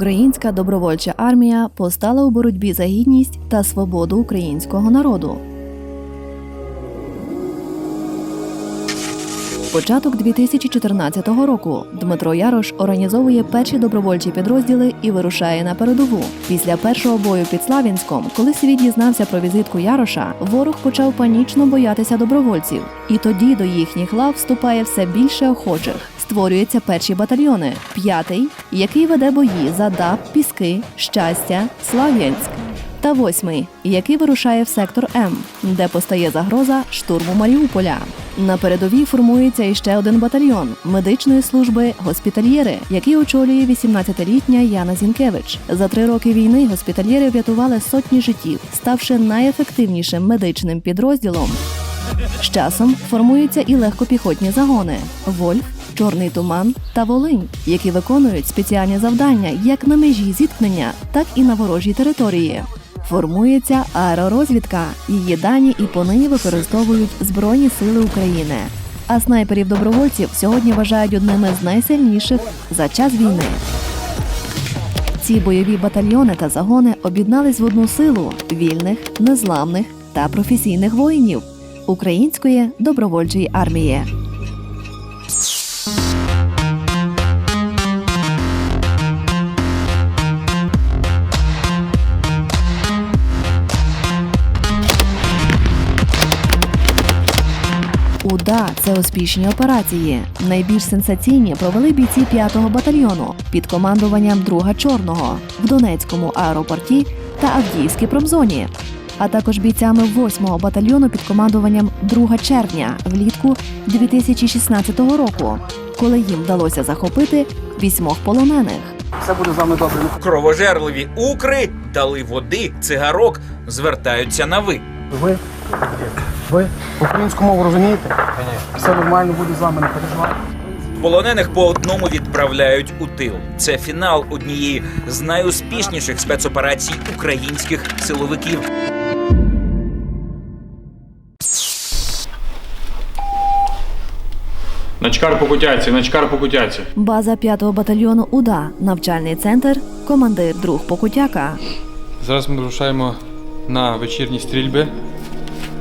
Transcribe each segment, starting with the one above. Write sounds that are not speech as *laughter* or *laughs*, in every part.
Українська добровольча армія постала у боротьбі за гідність та свободу українського народу. Початок 2014 року Дмитро Ярош організовує перші добровольчі підрозділи і вирушає на передову. Після першого бою під Слав'янськом, коли світ дізнався про візитку Яроша, ворог почав панічно боятися добровольців. І тоді до їхніх лав вступає все більше охочих. Створюються перші батальйони: п'ятий, який веде бої за ДАП, Піски, Щастя, Слав'янськ. Та восьмий, який вирушає в сектор М, де постає загроза штурму Маріуполя. На передовій формується іще один батальйон медичної служби госпітальєри, який очолює 18-літня Яна Зінкевич. За три роки війни госпітальєри врятували сотні життів, ставши найефективнішим медичним підрозділом. З часом формуються і легкопіхотні загони Вольф, Чорний туман та Волинь, які виконують спеціальні завдання як на межі зіткнення, так і на ворожій території. Формується аеророзвідка. Її дані і понині використовують Збройні Сили України. А снайперів добровольців сьогодні вважають одними з найсильніших за час війни. Ці бойові батальйони та загони об'єднались в одну силу вільних, незламних та професійних воїнів української добровольчої армії. УДА це успішні операції. Найбільш сенсаційні провели бійці 5-го батальйону під командуванням друга Чорного в Донецькому аеропорті та Авдіївській промзоні, а також бійцями 8-го батальйону під командуванням 2 червня влітку 2016 року, коли їм вдалося захопити вісьмох полонених. Все буде з вами добре. Кровожерливі укри дали води, цигарок, звертаються на ви. Ви, ви українську мову розумієте? Все нормально буде з вами, не переживайте. Полонених по одному відправляють у тил. Це фінал однієї з найуспішніших спецоперацій українських силовиків. Начкар Покутяці, начкар Покутяці. База 5-го батальйону УДА, навчальний центр, командир друг Покутяка. Зараз ми вирушаємо на вечірні стрільби,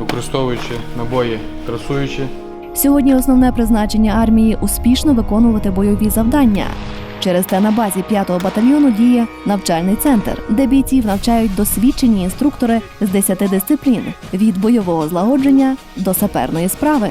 використовуючи набої красуючі. Сьогодні основне призначення армії успішно виконувати бойові завдання. Через те на базі 5-го батальйону діє навчальний центр, де бійців навчають досвідчені інструктори з 10 дисциплін від бойового злагодження до саперної справи.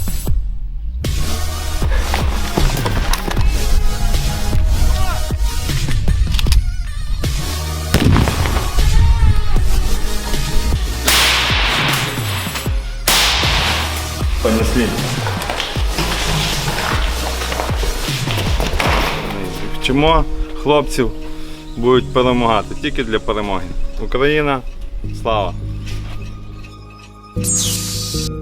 Понесли. Вчимо хлопців будуть перемагати тільки для перемоги. Україна, слава!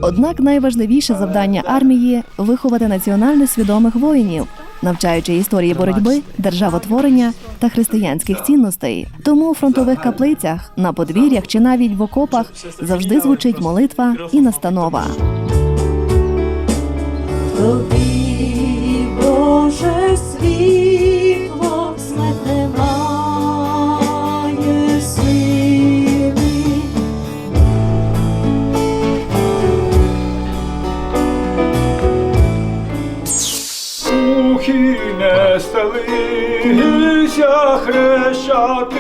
Однак найважливіше завдання армії виховати національно свідомих воїнів, навчаючи історії боротьби, державотворення та християнських цінностей. Тому у фронтових каплицях, на подвір'ях чи навіть в окопах завжди звучить молитва і настанова. Боже, світло смерть немає сили. Хрещати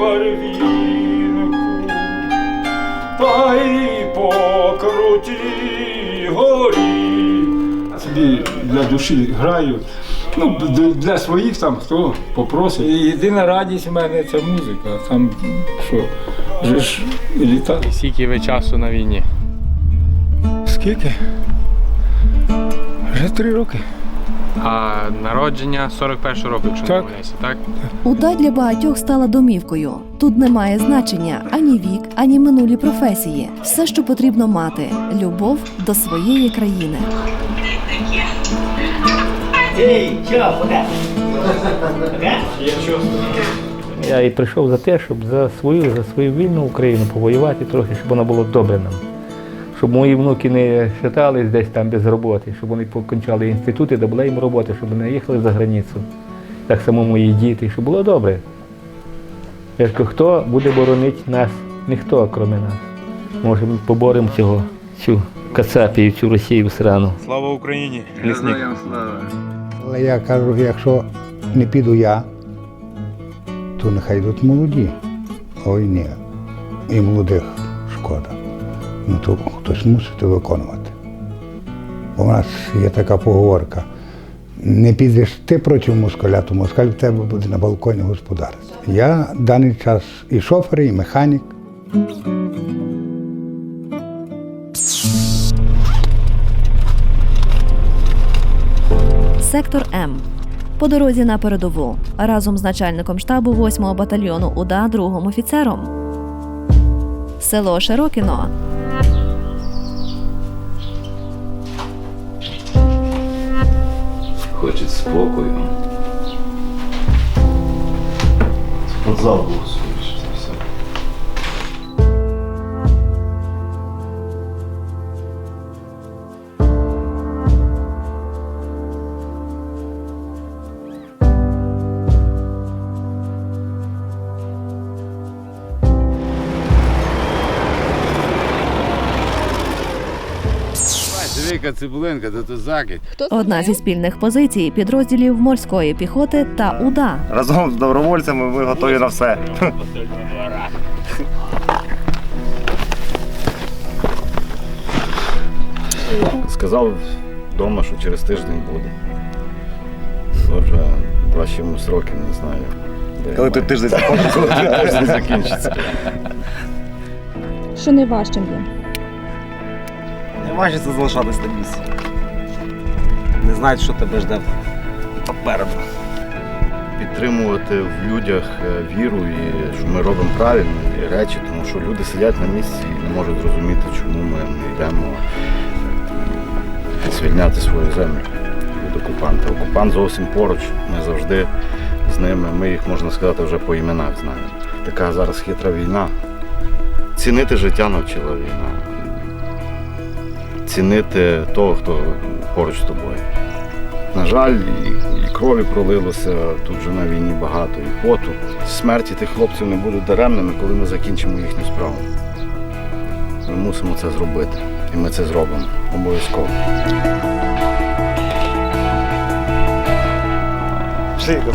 барвінку, та й по Собі для душі граю. Ну, для своїх там хто попросить. І єдина радість в мене це музика. Там що, вже ж літа. Скільки ви часу на війні? Скільки? Вже три роки. А народження 41 року, якщо не Так. помиляюся, так? Уда для багатьох стала домівкою. Тут немає значення ані вік, ані минулі професії. Все, що потрібно мати любов до своєї країни. Я і прийшов за те, щоб за свою, за свою вільну Україну повоювати трохи, щоб вона було добре нам. Щоб мої внуки не шатались десь там без роботи, щоб вони покінчали інститути, де була їм робота, щоб не їхали за границю. Так само мої діти, щоб було добре. Я ж кажу, хто буде боронити нас? Ніхто, крім нас. Може, ми поборемо цього, цю кацапію, цю Росію срану. Слава Україні! Лісник. Але я кажу, якщо не піду я, то нехай йдуть молоді. Ой ні. І молодих шкода. Ну то хтось мусить виконувати. Бо в нас є така поговорка. Не підеш ти проти москаля, то москаль в тебе буде на балконі господарство. Я в даний час і шофер, і механік. Сектор М. По дорозі на передову разом з начальником штабу 8-го батальйону УДА другим офіцером. Село Широкіно. Хочуть спокою. Спортзал був Дивіться, цибулинка, це закид. Одна зі спільних позицій підрозділів морської піхоти та УДА. Разом з добровольцями ми готові на все. Сказав вдома, що через тиждень буде. Вже два з чимось роки, не знаю. Коли той тиждень закінчиться, коли тиждень закінчиться. Що найважчим є? Не важиться залишатись на місці. Не знають, що тебе жде попереду. Підтримувати в людях е, віру і що ми робимо правильні речі, тому що люди сидять на місці і не можуть зрозуміти, чому ми не йдемо е, звільняти свою землю від окупанта. Окупант зовсім поруч, ми завжди з ними, ми їх, можна сказати, вже по іменах знаємо. Така зараз хитра війна. Цінити життя навчила війна. Цінити того, хто поруч з тобою. На жаль, і, і крові пролилося тут вже на війні багато, і поту. Смерті тих хлопців не будуть даремними, коли ми закінчимо їхню справу. Ми мусимо це зробити. І ми це зробимо обов'язково.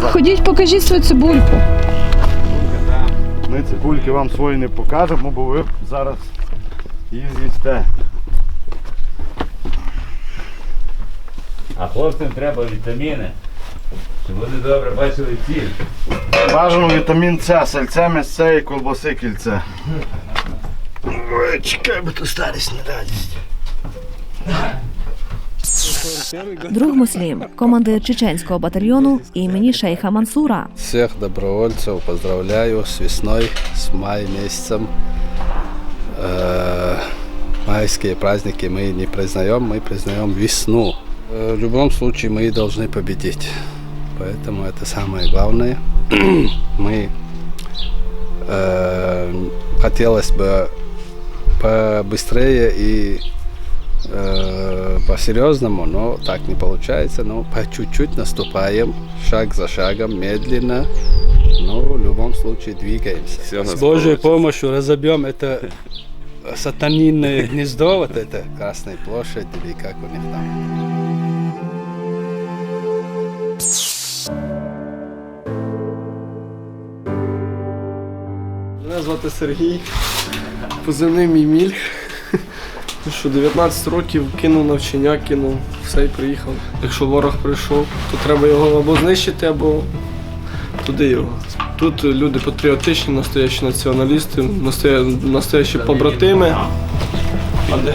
Ходіть, покажіть свою цибульку. Ми цибульки вам свої не покажемо, бо ви зараз її з'їсте. хлопцям треба вітаміни, щоб вони добре бачили ціль. Бажано вітамін С, сальце, м'ясце і колбаси кільце. Ой, чекай, бо то старість не радість. Друг Муслім, командир чеченського батальйону імені шейха Мансура. Всех добровольцев поздравляю с весной, с мая месяцем. Э, майские праздники мы не признаем, мы признаем весну. Э, в любом случае мы должны победить. Поэтому это самое главное. *clears throat* мы э, хотелось бы побыстрее и э, по-серьезному, но так не получается. Но по чуть-чуть наступаем, шаг за шагом, медленно, но в любом случае двигаемся. С Божьей помощью разобьем это сатанинное гнездо, вот это Красная площадь или как у них там. Мене звати Сергій, позивний мій міль. Ну що, 19 років кинув навчання, кинув все і приїхав. Якщо ворог прийшов, то треба його або знищити, або туди його. Тут люди патріотичні, настоящі націоналісти, настоя- настоящі побратими. А де?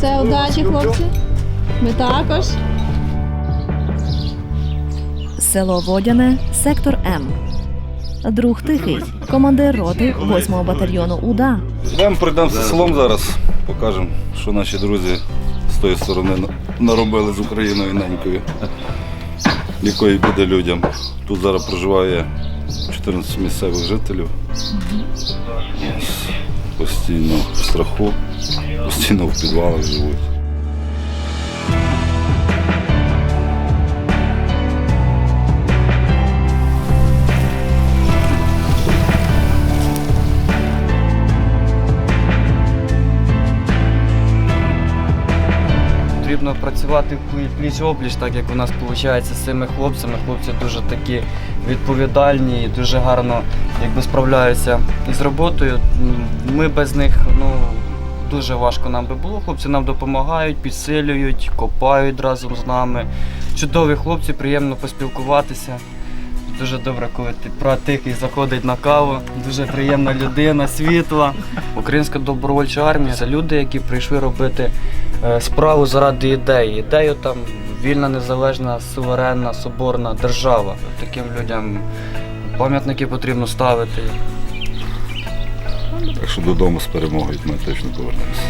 Все, удачі, хлопці. Ми також. Село Водяне, сектор М. Друг Тихий, командир роти 8-го батальйону УДА. Йдемо пройдемося селом зараз, покажемо, що наші друзі з тої сторони наробили з Україною ненькою, *laughs* якої буде людям. Тут зараз проживає 14 місцевих жителів. Постійно в страху, постійно в підвалах живуть. Потрібно працювати пліч опліч, так як у нас виходить з цими хлопцями. Хлопці дуже такі відповідальні, і дуже гарно якби, справляються із роботою. Ми без них ну, дуже важко нам би було. Хлопці нам допомагають, підсилюють, копають разом з нами. Чудові хлопці, приємно поспілкуватися. Дуже добре, коли ти про тихий заходить на каву. Дуже приємна людина, світла. Українська добровольча армія це люди, які прийшли робити е, справу заради ідеї. Ідею там вільна, незалежна, суверенна, соборна держава. Таким людям пам'ятники потрібно ставити. Так що додому з перемогою ми точно повернемося.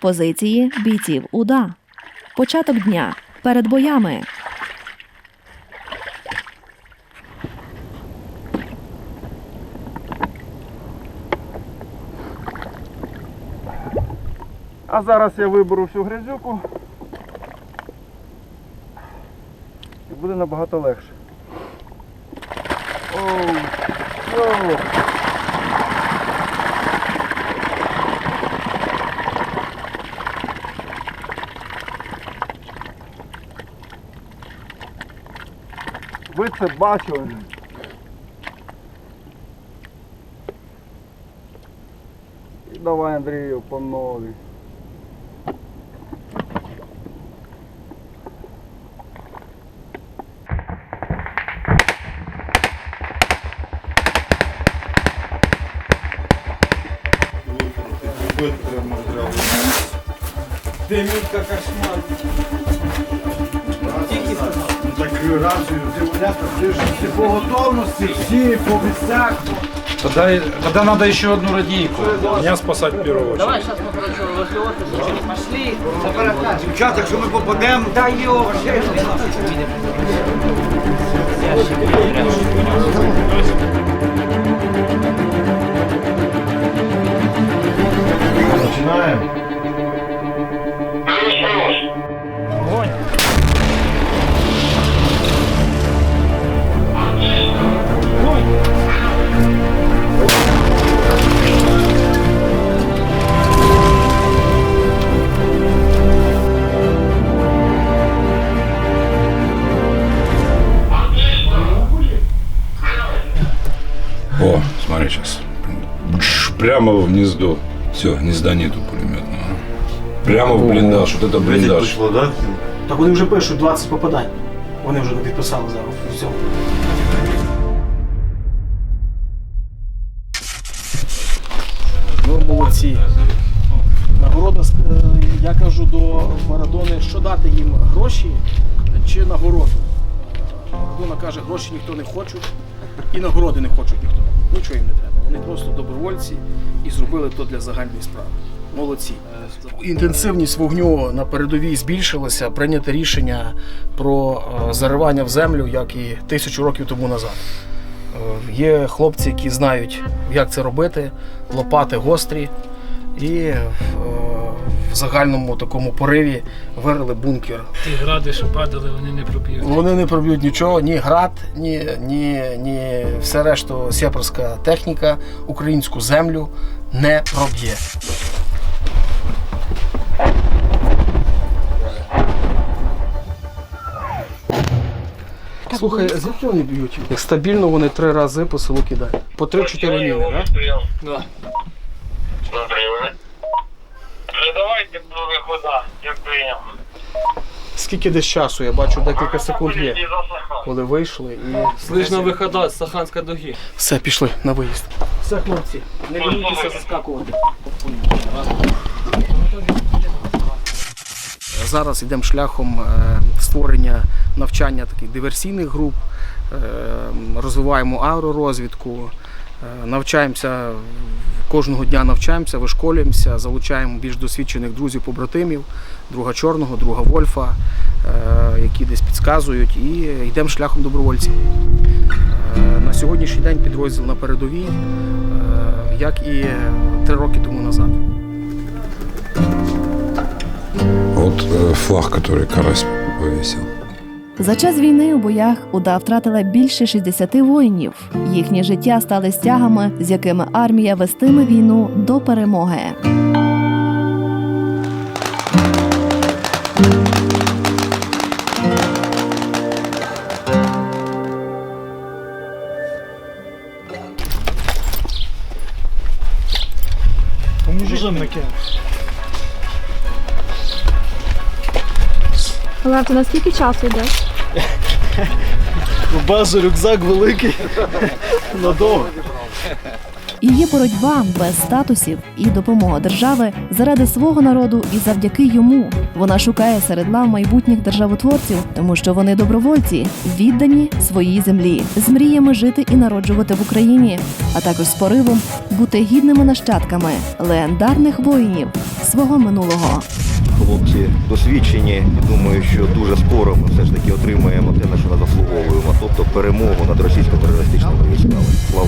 Позиції бійців УДА. Початок дня. Перед боями. А зараз я виберу всю грязюку. І буде набагато легше. Оу, оу. Ви це бачили? І давай, Андрію, по новій. Ти по готовності, всі по місцях. Тогда, тогда надо еще одну радийку. Меня спасать в первую очередь. Дівчата, якщо ми попадемо, дай його. Починаємо. О, смотри сейчас. Прямо в гнездо. Все, гнезда нету пулеметного. Прямо в блиндаж. Вот это блиндаж. Так вони вже пишуть 20 попадань. Вони вже підписали зараз. Все. Ну, молодці. Нагорода, е, я кажу до Марадони, що дати їм гроші чи нагороду. Е, Марадона каже, гроші ніхто не хоче і нагороди не хочуть ніхто. Нічого їм не треба. Вони просто добровольці і зробили то для загальної справи. Молодці. Інтенсивність вогню на передовій збільшилася. Прийнято рішення про е, заривання в землю, як і тисячу років тому назад. Е, Є хлопці, які знають, як це робити, лопати гострі, і е, загальному такому пориві вирили бункер. Ті гради, що падали, вони не проб'ють. Вони не проб'ють нічого, ні град, ні, ні, ні все решту сепарська техніка українську землю не проб'є. Слухай, звідки вони б'ють? Як стабільно вони три рази по селу кидають. По 3-4 міни, так? Да? До вихода, прийняв. Скільки десь часу? Я бачу декілька секунд є. Коли вийшли і. Слышно вихода з Саханської дуги. Все, пішли на виїзд. Все, хлопці, не лінуйтеся заскакувати. Зараз йдемо шляхом е, створення навчання таких диверсійних груп, е, розвиваємо аеророзвідку, е, навчаємося кожного дня навчаємося, вишколюємося, залучаємо більш досвідчених друзів, побратимів, друга чорного, друга Вольфа, е, які десь підказують, і йдемо шляхом добровольців. Е, На сьогоднішній день підрозділ на передовій, е, як і три роки тому назад. Вот э, флаг, который Карась повесил. За час війни у боях уда втратила більше 60 воїнів. Їхні життя стали стягами, з якими армія вестиме війну до перемоги. Поможи таке. Олег, ти на скільки часу йдеш? Базу рюкзак великий. Надовго. Її боротьба без статусів і допомога держави заради свого народу і завдяки йому. Вона шукає серед лав майбутніх державотворців, тому що вони добровольці, віддані своїй землі, з мріями жити і народжувати в Україні, а також з поривом бути гідними нащадками легендарних воїнів свого минулого. Хлопці досвідчені і думаю, що дуже скоро ми все ж таки отримаємо те, на що заслуговуємо, тобто перемогу над російсько-терористичними військами. Слава!